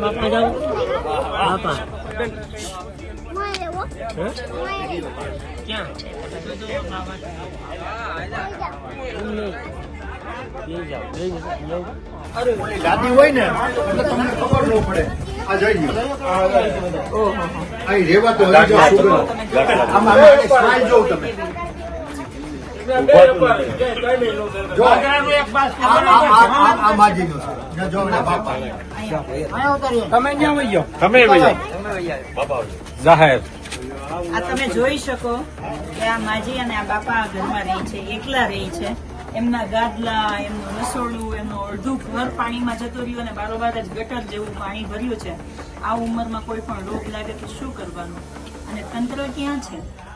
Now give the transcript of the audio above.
બાપા જાવ બાપા અરે ગાદી હોય ને એટલે તમને ખબર ન પડે આ જઈ ગયું રેવા તો જોઉં તમે. જો. આ છે. જો બાપા. તમે ક્યાં વહી ગયો તમે ભાઈ જાહેર. આ તમે જોઈ શકો કે આ માજી અને આ બાપા આ ઘરમાં રહે છે એકલા રહે છે. એમના ગાદલા એમનું રસોડું અડધું ઘર પાણીમાં જતો રહ્યું અને બારોબાર જ ગટર જેવું પાણી ભર્યું છે. આ ઉંમરમાં કોઈ પણ રોગ લાગે તો શું કરવાનું? અને તંત્ર ક્યાં છે?